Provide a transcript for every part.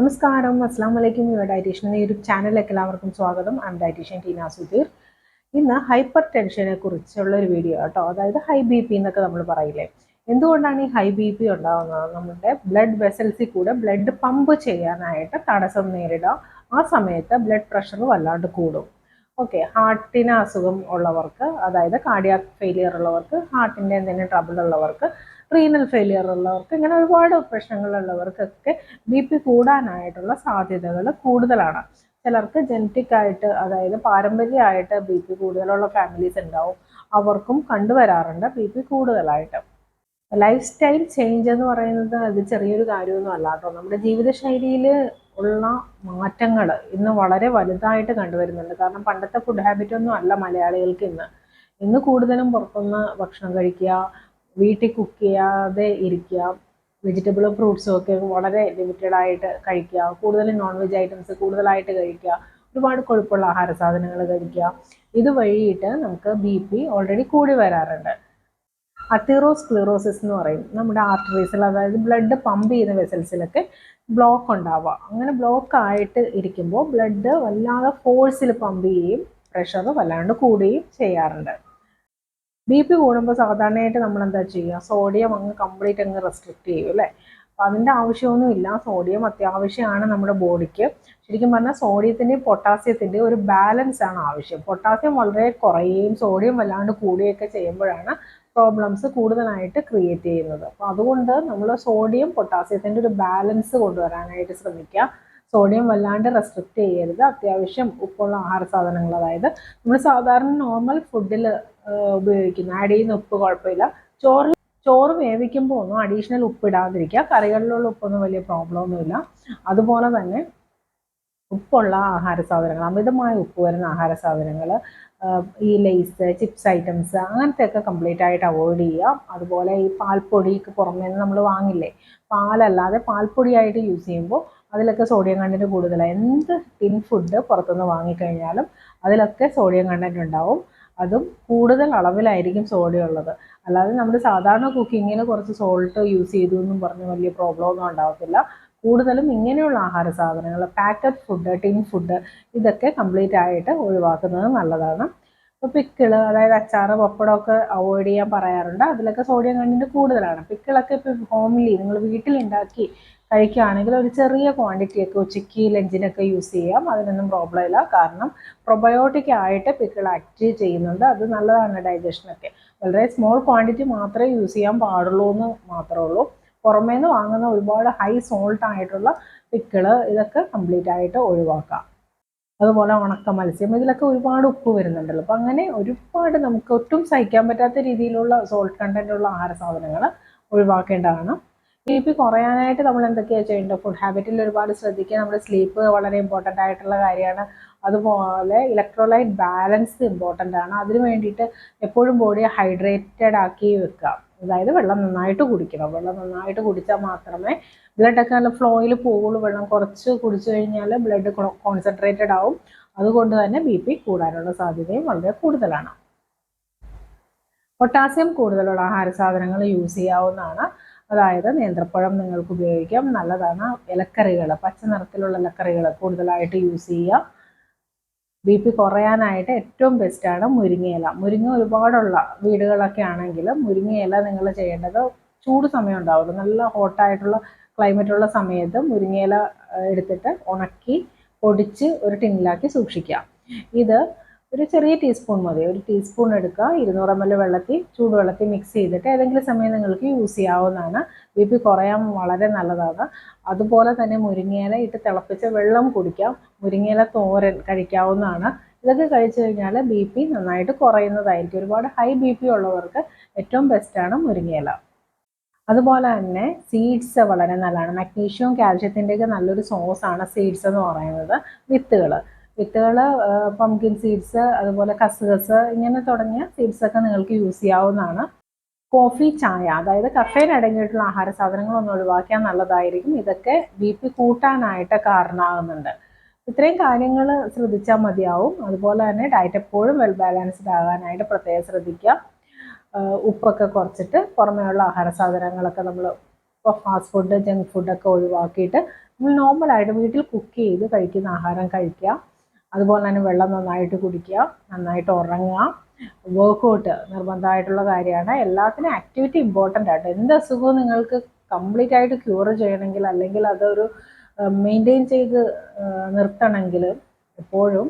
നമസ്കാരം. അസ്സാം വലൈക്കും യുവ ഡയറ്റീഷ്യൻ എന്ന യൂട്യൂബ് ചാനലിലേക്ക് എല്ലാവർക്കും സ്വാഗതം. I dietician Teena Sudheer. ഇന്ന് ഹൈപ്പർ ടെൻഷനെ കുറിച്ചുള്ള ഒരു വീഡിയോ കേട്ടോ അതായത് ഹൈ ബി പി എന്നൊക്കെ നമ്മൾ പറയില്ലേ. എന്തുകൊണ്ടാണ് ഈ ഹൈ ബി പി ഉണ്ടാകുന്നത് നമ്മുടെ ബ്ലഡ് വെസൽസിൽ കൂടെ ബ്ലഡ് പമ്പ് ചെയ്യാനായിട്ട് തടസ്സം നേരിടുക. ആ സമയത്ത് ബ്ലഡ് പ്രഷർ വല്ലാണ്ട് കൂടും. ഓക്കെ ഹാർട്ടിന് അസുഖം ഉള്ളവർക്ക് അതായത് കാർഡിയാക് ഫെയിലിയർ ഉള്ളവർക്ക് ഹാർട്ടിന്റെ എന്തെങ്കിലും ട്രബിൾ ഉള്ളവർക്ക് റീനൽ ഫെയിലിയർ ഉള്ളവർക്ക് ഇങ്ങനെ ഒരുപാട് പ്രശ്നങ്ങളുള്ളവർക്കൊക്കെ ബി പി കൂടാനായിട്ടുള്ള സാധ്യതകൾ കൂടുതലാണ്. ചിലർക്ക് ജനറ്റിക് ആയിട്ട് അതായത് പാരമ്പര്യമായിട്ട് ബി പി കൂടുതലുള്ള ഫാമിലീസ് ഉണ്ടാവും. അവർക്കും കണ്ടുവരാറുണ്ട് ബി പി കൂടുതലായിട്ട്. ലൈഫ് സ്റ്റൈൽ ചേഞ്ച് എന്ന് പറയുന്നത് അത് ചെറിയൊരു കാര്യമൊന്നും അല്ല നമ്മുടെ ജീവിതശൈലിയിൽ ഉള്ള മാറ്റങ്ങൾ ഇന്ന് വളരെ വലുതായിട്ട് കണ്ടുവരുന്നുണ്ട്. കാരണം പണ്ടത്തെ ഫുഡ് ഹാബിറ്റ് ഒന്നും അല്ല മലയാളികൾക്ക് ഇന്ന്. ഇന്ന് കൂടുതലും പുറത്തുനിന്ന് ഭക്ഷണം കഴിക്കുക വീട്ടിൽ കുക്ക് ചെയ്യാതെ ഇരിക്കുക. വെജിറ്റബിളും ഫ്രൂട്ട്സും ഒക്കെ വളരെ ലിമിറ്റഡ് ആയിട്ട് കഴിക്കുക. കൂടുതലും നോൺ വെജ് ഐറ്റംസ് കൂടുതലായിട്ട് കഴിക്കുക. ഒരുപാട് കൊഴുപ്പുള്ള ആഹാര സാധനങ്ങൾ കഴിക്കുക. ഇത് വഴിയിട്ട് നമുക്ക് ബി പി ഓൾറെഡി കൂടി വരാറുണ്ട്. അത്തീറോസ്ക്ലിറോസിസ് എന്ന് പറയും. നമ്മുടെ ആർട്ടറീസിൽ അതായത് ബ്ലഡ് പമ്പ് ചെയ്യുന്ന വെസൽസിലൊക്കെ ബ്ലോക്ക് ഉണ്ടാവുക. അങ്ങനെ ബ്ലോക്ക് ആയിട്ട് ഇരിക്കുമ്പോൾ ബ്ലഡ് വല്ലാതെ ഫോഴ്സിൽ പമ്പ് ചെയ്യുകയും പ്രഷർ വല്ലാണ്ട് കൂടുകയും ചെയ്യാറുണ്ട്. ബി പി കൂടുമ്പോൾ സാധാരണയായിട്ട് നമ്മൾ എന്താ ചെയ്യുക സോഡിയം അങ്ങ് കംപ്ലീറ്റ് അങ്ങ് റെസ്ട്രിക്റ്റ് ചെയ്യും അല്ലേ? അപ്പോൾ അതിന്റെ ആവശ്യമൊന്നുമില്ല. സോഡിയം അത്യാവശ്യമാണ് നമ്മുടെ ബോഡിക്ക് ശരിക്കും പറഞ്ഞാൽ സോഡിയത്തിന്റെയും പൊട്ടാസ്യത്തിന്റെയും ഒരു ബാലൻസ് ആണ് ആവശ്യം. പൊട്ടാസ്യം വളരെ കുറയുകയും സോഡിയം വല്ലാണ്ട് കൂടുകയൊക്കെ ചെയ്യുമ്പോഴാണ് പ്രോബ്ലംസ് കൂടുതലായിട്ട് ക്രിയേറ്റ് ചെയ്യുന്നത്. അപ്പോൾ അതുകൊണ്ട് നമ്മൾ സോഡിയം പൊട്ടാസ്യത്തിന്റെ ഒരു ബാലൻസ് കൊണ്ടുവരാനായിട്ട് ശ്രമിക്കുക. സോഡിയം വല്ലാണ്ട് റെസ്ട്രിക്റ്റ് ചെയ്യരുത്. അത്യാവശ്യം ഉപ്പുള്ള ആഹാര സാധനങ്ങൾ അതായത് നമ്മൾ സാധാരണ നോർമൽ ഫുഡിൽ ഉപയോഗിക്കുന്ന. ആഡ് ചെയ്യുന്ന ഉപ്പ് കുഴപ്പമില്ല. ചോറിൽ ചോറ് വേവിക്കുമ്പോൾ ഒന്നും അഡീഷണൽ ഉപ്പ് ഇടാതിരിക്കുക. കറികളിലുള്ള ഉപ്പൊന്നും വലിയ പ്രോബ്ലം ഒന്നുമില്ല അതുപോലെ തന്നെ ഉപ്പുള്ള ആഹാര സാധനങ്ങൾ അമിതമായ ഉപ്പ് വരുന്ന ആഹാര സാധനങ്ങൾ ഈ ലേസ് ചിപ്സ് ഐറ്റംസ് അങ്ങനത്തെ ഒക്കെ കംപ്ലീറ്റ് ആയിട്ട് അവോയ്ഡ് ചെയ്യുക. അതുപോലെ ഈ പാൽപ്പൊടിക്ക് പുറമേ നിന്ന് നമ്മൾ വാങ്ങില്ലേ? പാലല്ലാതെ പാൽപ്പൊടിയായിട്ട് യൂസ് ചെയ്യുമ്പോൾ അതിലൊക്കെ സോഡിയം കണ്ടന്റ് കൂടുതലാണ് എന്ത് ടിൻ ഫുഡ് പുറത്തുനിന്ന് വാങ്ങിക്കഴിഞ്ഞാലും അതിലൊക്കെ സോഡിയം കണ്ടന്റ് ഉണ്ടാവും. അതും കൂടുതൽ അളവിലായിരിക്കും സോഡിയം ഉള്ളത്. അല്ലാതെ നമ്മൾ സാധാരണ കുക്കിങ്ങിന് കുറച്ച് സോൾട്ട് യൂസ് ചെയ്തു എന്നും പറഞ്ഞ് വലിയ പ്രോബ്ലം ഒന്നും ഉണ്ടാകത്തില്ല കൂടുതലും ഇങ്ങനെയുള്ള ആഹാര സാധനങ്ങൾ പാക്കറ്റ് ഫുഡ് ടിൻ ഫുഡ് ഇതൊക്കെ കംപ്ലീറ്റ് ആയിട്ട് ഒഴിവാക്കുന്നത് നല്ലതാണ്. ഇപ്പോൾ പിക്കിൾ അതായത് അച്ചാറ് പപ്പടമൊക്കെ അവോയ്ഡ് ചെയ്യാൻ പറയാറുണ്ട്. അതിലൊക്കെ സോഡിയം കണ്ടന്റ് കൂടുതലാണ്. പിക്കിളൊക്കെ ഇപ്പോൾ ഹോംലി നിങ്ങൾ വീട്ടിലുണ്ടാക്കി കഴിക്കുകയാണെങ്കിൽ ഒരു ചെറിയ ക്വാണ്ടിറ്റിയൊക്കെ ഉച്ചയ്ക്ക് ലഞ്ചിനൊക്കെ യൂസ് ചെയ്യാം. അതിനൊന്നും പ്രോബ്ലം ഇല്ല. കാരണം പ്രൊബയോട്ടിക് ആയിട്ട് പിക്കിൾ ആക്ട് ചെയ്യുന്നുണ്ട്. അത് നല്ലതാണ് ഡൈജഷനൊക്കെ വളരെ സ്മോൾ ക്വാണ്ടിറ്റി മാത്രമേ യൂസ് ചെയ്യാൻ പാടുള്ളൂ എന്ന് മാത്രമേ ഉള്ളൂ. പുറമേ നിന്ന് വാങ്ങുന്ന ഒരുപാട് ഹൈ സോൾട്ട് ആയിട്ടുള്ള പിക്കിൾ ഇതൊക്കെ കംപ്ലീറ്റ് ആയിട്ട് ഒഴിവാക്കാം. അതുപോലെ ഉണക്ക മത്സ്യം. ഇതിലൊക്കെ ഒരുപാട് ഉപ്പ് വരുന്നുണ്ടല്ലോ. അപ്പം അങ്ങനെ ഒരുപാട് നമുക്ക് ഒട്ടും സഹിക്കാൻ പറ്റാത്ത രീതിയിലുള്ള സോൾട്ട് കണ്ടന്റ് ഉള്ള ആഹാര സാധനങ്ങൾ ഒഴിവാക്കേണ്ടതാണ്. ബി പി കുറയാനായിട്ട് നമ്മൾ എന്തൊക്കെയാണ് ചെയ്യേണ്ടത്? ഫുഡ് ഹാബിറ്റിൽ ഒരുപാട് ശ്രദ്ധിക്കുക. നമ്മുടെ സ്ലീപ്പ് വളരെ ഇമ്പോർട്ടന്റ് ആയിട്ടുള്ള കാര്യമാണ്. അതുപോലെ ഇലക്ട്രോലൈറ്റ് ബാലൻസ് ഇമ്പോർട്ടന്റ് ആണ്. അതിന് വേണ്ടിയിട്ട് എപ്പോഴും ബോഡിയെ ഹൈഡ്രേറ്റഡ് ആക്കി വെക്കുക. അതായത് വെള്ളം നന്നായിട്ട് കുടിക്കണം. വെള്ളം നന്നായിട്ട് കുടിച്ചാൽ മാത്രമേ ബ്ലഡൊക്കെ നല്ല ഫ്ലോയിൽ പോകുള്ളൂ വെള്ളം കുറച്ച് കുടിച്ചു കഴിഞ്ഞാൽ ബ്ലഡ് കോൺസെൻട്രേറ്റഡ് ആവും. അതുകൊണ്ട് തന്നെ ബി പി കൂടാനുള്ള സാധ്യതയും വളരെ കൂടുതലാണ്. പൊട്ടാസ്യം കൂടുതലുള്ള ആഹാര സാധനങ്ങൾ യൂസ് ചെയ്യാവുന്നതാണ്. അതായത് നേന്ത്രപ്പഴം നിങ്ങൾക്ക് ഉപയോഗിക്കാം. നല്ലതാണ്. ഇലക്കറികൾ പച്ച നിറത്തിലുള്ള ഇലക്കറികൾ കൂടുതലായിട്ട് യൂസ് ചെയ്യാം ബി പി കുറയാനായിട്ട് ഏറ്റവും ബെസ്റ്റാണ് മുരിങ്ങയില. മുരിങ്ങ ഒരുപാടുള്ള വീടുകളൊക്കെ ആണെങ്കിൽ മുരിങ്ങയില നിങ്ങൾ ചെയ്യേണ്ടത് ചൂട് സമയം ഉണ്ടാവുള്ളൂ നല്ല ഹോട്ടായിട്ടുള്ള ക്ലൈമറ്റുള്ള സമയത്ത് മുരിങ്ങയില എടുത്തിട്ട് ഉണക്കി പൊടിച്ച് ഒരു ടിന്നിലാക്കി സൂക്ഷിക്കാം ഇത് ഒരു ചെറിയ ടീസ്പൂൺ മതി. ഒരു ടീസ്പൂൺ എടുക്കുക. ഇരുന്നൂറ് എം എൽ വെള്ളത്തിൽ ചൂടുവെള്ളത്തിൽ മിക്സ് ചെയ്തിട്ട് ഏതെങ്കിലും സമയം നിങ്ങൾക്ക് യൂസ് ചെയ്യാവുന്നതാണ്. ബി പി കുറയാൻ വളരെ നല്ലതാണ്. അതുപോലെ തന്നെ മുരിങ്ങയില ഇട്ട് തിളപ്പിച്ച വെള്ളം കുടിക്കാം. മുരിങ്ങയില തോരൻ കഴിക്കാവുന്നതാണ്. ഇതൊക്കെ കഴിച്ചു കഴിഞ്ഞാൽ ബി പി നന്നായിട്ട് കുറയുന്നതായിരിക്കും. ഒരുപാട് ഹൈ ബി പി ഉള്ളവർക്ക് ഏറ്റവും ബെസ്റ്റാണ് മുരിങ്ങയില. അതുപോലെ തന്നെ സീഡ്സ് വളരെ നല്ലതാണ്. മഗ്നീഷ്യവും കാൽഷ്യത്തിന്റെയൊക്കെ നല്ലൊരു സോഴ്സാണ് സീഡ്സ് എന്ന് പറയുന്നത്. വിത്തുകൾ വിത്തുകൾ പംകിൻ സീഡ്സ് അതുപോലെ കസുകസ് ഇങ്ങനെ തുടങ്ങിയ സീഡ്സൊക്കെ നിങ്ങൾക്ക് യൂസ് ചെയ്യാവുന്നതാണ്. കോഫി ചായ അതായത് കഫേൻ അടങ്ങിയിട്ടുള്ള ആഹാര സാധനങ്ങളൊന്നും ഒഴിവാക്കിയാൽ നല്ലതായിരിക്കും. ഇതൊക്കെ ബി പി കൂട്ടാനായിട്ട് കാരണമാകുന്നുണ്ട്. ഇത്രയും കാര്യങ്ങൾ ശ്രദ്ധിച്ചാൽ മതിയാവും. അതുപോലെ തന്നെ ഡയറ്റ് എപ്പോഴും വെൽ ബാലൻസ്ഡ് ആകാനായിട്ട് പ്രത്യേകം ശ്രദ്ധിക്കുക. ഉപ്പൊക്കെ കുറച്ചിട്ട് പുറമേയുള്ള ആഹാര സാധനങ്ങളൊക്കെ നമ്മൾ ഇപ്പോൾ ഫാസ്റ്റ് ഫുഡ് ജങ്ക് ഫുഡൊക്കെ ഒഴിവാക്കിയിട്ട് നമ്മൾ നോർമലായിട്ട് വീട്ടിൽ കുക്ക് ചെയ്ത് കഴിക്കുന്ന ആഹാരം കഴിക്കുക. അതുപോലെ തന്നെ വെള്ളം നന്നായിട്ട് കുടിക്കുക നന്നായിട്ട് ഉറങ്ങുക വർക്കൗട്ട് നിർബന്ധമായിട്ടുള്ള കാര്യമാണ്. എല്ലാത്തിനും ആക്ടിവിറ്റി ഇമ്പോർട്ടന്റ് ആയിട്ട് എന്ത് അസുഖവും നിങ്ങൾക്ക് കംപ്ലീറ്റ് ആയിട്ട് ക്യൂർ ചെയ്യണമെങ്കിൽ അല്ലെങ്കിൽ അതൊരു മെയിന്റെയിൻ ചെയ്ത് നിർത്തണമെങ്കിൽ എപ്പോഴും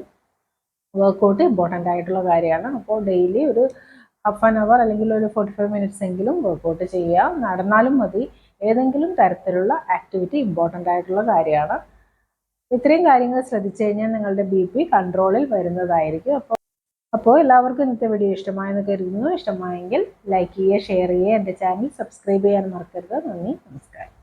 വർക്കൗട്ട് ഇമ്പോർട്ടന്റ് ആയിട്ടുള്ള കാര്യമാണ്. അപ്പോൾ ഡെയിലി ഒരു ഹാഫ് ആൻ അവർ അല്ലെങ്കിൽ ഒരു ഫോർട്ടി ഫൈവ് മിനിറ്റ്സ് എങ്കിലും വർക്കൗട്ട് ചെയ്യുക. നടന്നാലും മതി. ഏതെങ്കിലും തരത്തിലുള്ള ആക്ടിവിറ്റി ഇമ്പോർട്ടന്റ് ആയിട്ടുള്ള കാര്യമാണ്. ഇത്രയും കാര്യങ്ങൾ ശ്രദ്ധിച്ചു കഴിഞ്ഞാൽ നിങ്ങളുടെ ബി പി കൺട്രോളിൽ വരുന്നതായിരിക്കും. അപ്പോൾ അപ്പോൾ എല്ലാവർക്കും ഇന്നത്തെ വീഡിയോ ഇഷ്ടമായെന്ന് കരുതുന്നു. ഇഷ്ടമായെങ്കിൽ ലൈക്ക് ചെയ്യുക ഷെയർ ചെയ്യുക എന്റെ ചാനൽ സബ്സ്ക്രൈബ് ചെയ്യാൻ മറക്കരുത്. നന്ദി നമസ്കാരം.